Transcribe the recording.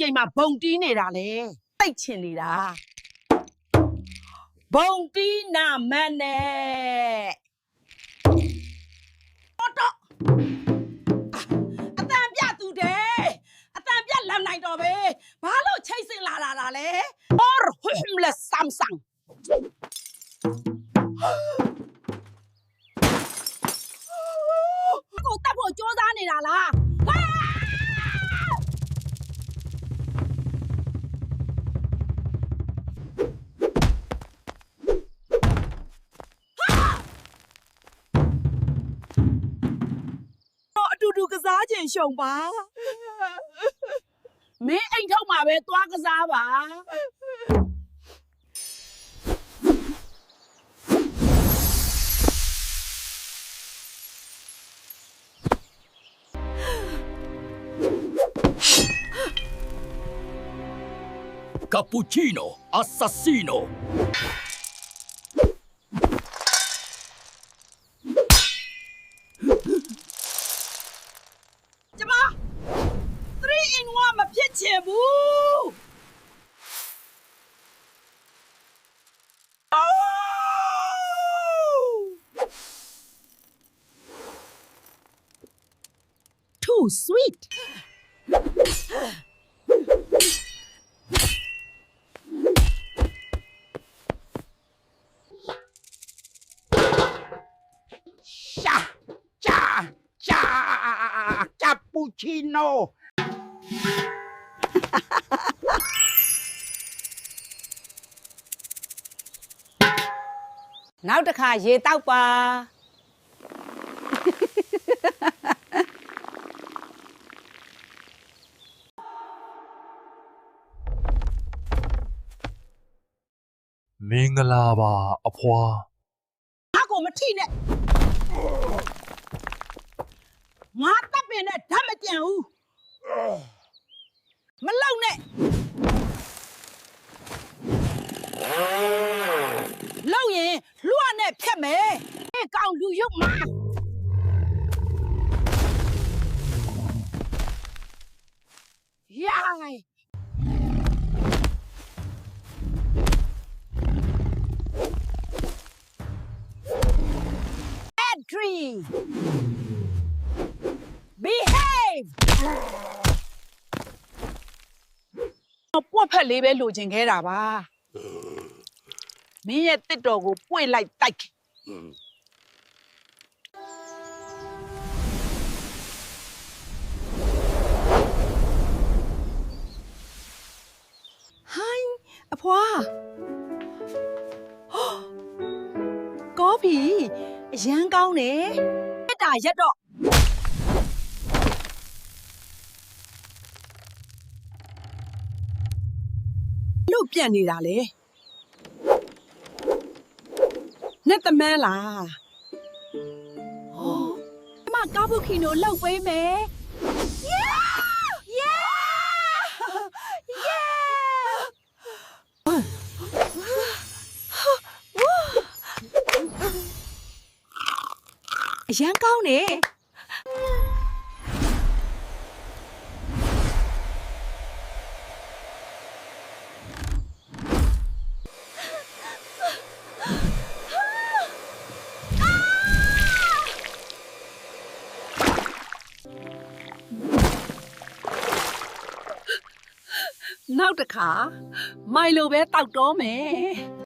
ချိန်မှာဘုံတီးနေတာလေတိတ်ချင်နေတာဘုံတီးနာမတ်နဲ့တော့တော့အတန်ပြသူတဲ့အတန်ပြလမ်းနိုင်တော့ပဲဘာလို့ချိတ်စင်လာတာလားလဲအော်ဟွမ်လက်ဆမ်ဆန်ကိုတက်ဖို့ကြိုးစားနေတာလား တော့အတူတူကစားခြင်းရှုံပါမင်းအိမ်ထုတ်မှာပဲသွားကစားပါ။ Cappuccino assassino. ကျ Oh! Too sweet. Cha, cha, cha, cappuccino. နိုနောက်တစ်ခါရေတောက်ပါမင်္ဂလာပါအဖွာငါကိုမထိနဲ့ငါတပ်ပင်နဲ့ဓာတ်မကြံဘူး မလုံနဲ့လုံရင်လွှတ်နဲ့ဖြတ်မယ်အဲကောင်လူရုပ်မှာရိုင်းแอดทรี behave ပွက်ဖက်လေးပဲလိုချင်ခဲ့တာပါမင်းရဲ့တစ်တော်ကိုပွေလိုက်တိုက်ခဲ့ဟိုင်းအဖွာကောဖီအရန်ကောင်းတယ်တက်တာရက်တော့ လို့ပြက်နေတာလေနဲ့တမန်းလားဟောအမကာဘူခီနိုလောက်ပေးမယ် Yeah! Yeah! Yeah! အရန်ကောင်းနေ နောက်တစ်ခါမိုင်လိုပဲတောက်တော့မယ်